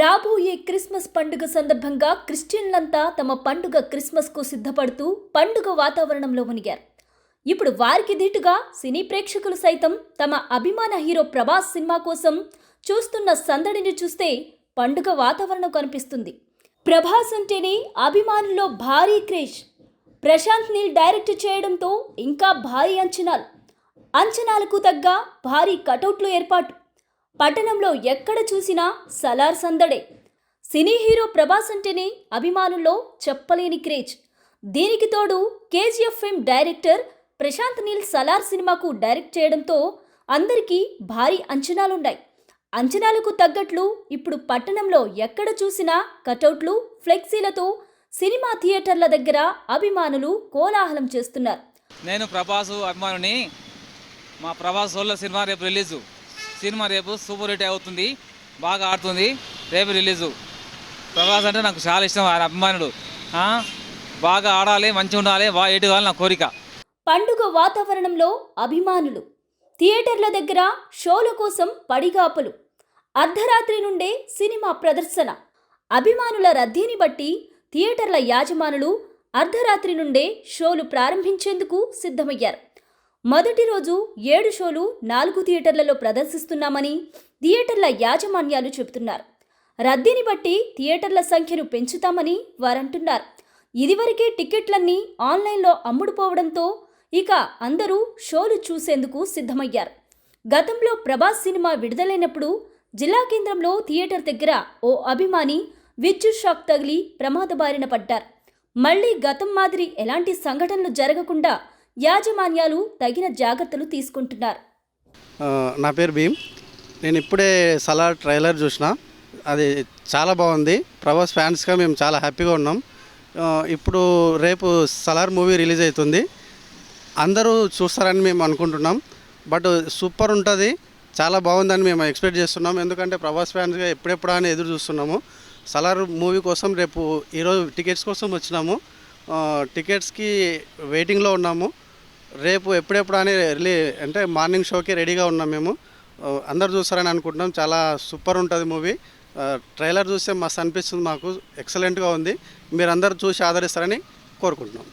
రాబోయే క్రిస్మస్ పండుగ సందర్భంగా క్రిస్టియన్లంతా తమ పండుగ క్రిస్మస్కు సిద్ధపడుతూ పండుగ వాతావరణంలో మునిగారు. ఇప్పుడు వారికి ధీటుగా సినీ ప్రేక్షకులు సైతం తమ అభిమాన హీరో ప్రభాస్ సినిమా కోసం చూస్తున్న సందడిని చూస్తే పండుగ వాతావరణం కనిపిస్తుంది. ప్రభాస్ అంటేనే అభిమానుల్లో భారీ క్రేజ్. ప్రశాంత్ నీల్ డైరెక్ట్ చేయడంతో ఇంకా భారీ అంచనాలు. అంచనాలకు తగ్గ భారీ కటౌట్లు ఏర్పాటు. పట్టణంలో ఎక్కడ చూసినా సలార్ సందడే. సినీ హీరో ప్రభాస్ అంటేనే అభిమానుల్లో చెప్పలేని క్రేజ్. దీనికి తోడు KGF film director Prashanth Neel Salaar సినిమాకు డైరెక్ట్ చేయడంతో అందరికీ భారీ అంచనాలున్నాయి. అంచనాలకు తగ్గట్లు ఇప్పుడు పట్టణంలో ఎక్కడ చూసినా కటౌట్లు ఫ్లెక్సీలతో సినిమా థియేటర్ల దగ్గర అభిమానులు కోలాహలం చేస్తున్నారు. నేను ప్రభాసు అభిమానుని మా ప్రభాస్ సోళ్ళ సినిమా రేపు రిలీజు. సినిమా రేపు సూపర్ హిట్ అవుతుంది. బాగా ఆడుతుంది. రేపు రిలీజు. ప్రభాస్ అంటే నాకు చాలా ఇష్టం. ఆయన అభిమానుడు. బాగా ఆడాలి మంచిగా ఉండాలి బాగా ఎటు కావాలి నా కోరిక. పండుగ వాతావరణంలో అభిమానులు. థియేటర్ల దగ్గర షోల కోసం పడిగాపులు. అర్ధరాత్రి నుండే సినిమా ప్రదర్శన. అభిమానుల రద్దీని బట్టి థియేటర్ల యాజమానులు అర్ధరాత్రి నుండే షోలు ప్రారంభించేందుకు సిద్ధమయ్యారు. మొదటి రోజు ఏడు షోలు నాలుగు థియేటర్లలో ప్రదర్శిస్తున్నామని థియేటర్ల యాజమాన్యాలు చెబుతున్నారు. రద్దీని బట్టి థియేటర్ల సంఖ్యను పెంచుతామని వారంటున్నారు. ఇదివరకే టికెట్లన్నీ ఆన్లైన్లో అమ్ముడుపోవడంతో ఇక అందరూ షోలు చూసేందుకు సిద్ధమయ్యారు. గతంలో ప్రభాస్ సినిమా విడుదలైనప్పుడు జిల్లా కేంద్రంలో థియేటర్ దగ్గర ఓ అభిమాని విద్యుత్ షాక్ తగిలి ప్రమాద బారిన పడ్డారు. మళ్ళీ గతం మాదిరి ఎలాంటి సంఘటనలు జరగకుండా యాజమాన్యాలు తగిన జాగ్రత్తలు తీసుకుంటున్నారు. నా పేరు భీమ్. నేను ఇప్పుడే సలార్ ట్రైలర్ చూసిన. అది చాలా బాగుంది. ప్రభాస్ ఫ్యాన్స్గా మేము చాలా హ్యాపీగా ఉన్నాం. ఇప్పుడు రేపు సలార్ మూవీ రిలీజ్ అవుతుంది. అందరూ చూస్తారని మేము అనుకుంటున్నాం. బట్ సూపర్ ఉంటుంది. చాలా బాగుందని మేము ఎక్స్పెక్ట్ చేస్తున్నాం. ఎందుకంటే ప్రభాస్ ఫ్యాన్స్గా ఎప్పుడెప్పుడు అని ఎదురు చూస్తున్నాము. సలార్ మూవీ కోసం రేపు ఈరోజు టికెట్స్ కోసం వచ్చినాము. టికెట్స్కి వెయిటింగ్లో ఉన్నాము. రేపు ఎప్పుడెప్పుడు అని రిలీ అంటే మార్నింగ్ షోకి రెడీగా ఉన్నాం మేము. అందరు చూస్తారని అనుకుంటున్నాం. చాలా సూపర్ ఉంటుంది మూవీ. ట్రైలర్ చూస్తే మస్తు అనిపిస్తుంది మాకు. ఎక్సలెంట్గా ఉంది. మీరు అందరు చూసి ఆదరిస్తారని కోరుకుంటున్నాం.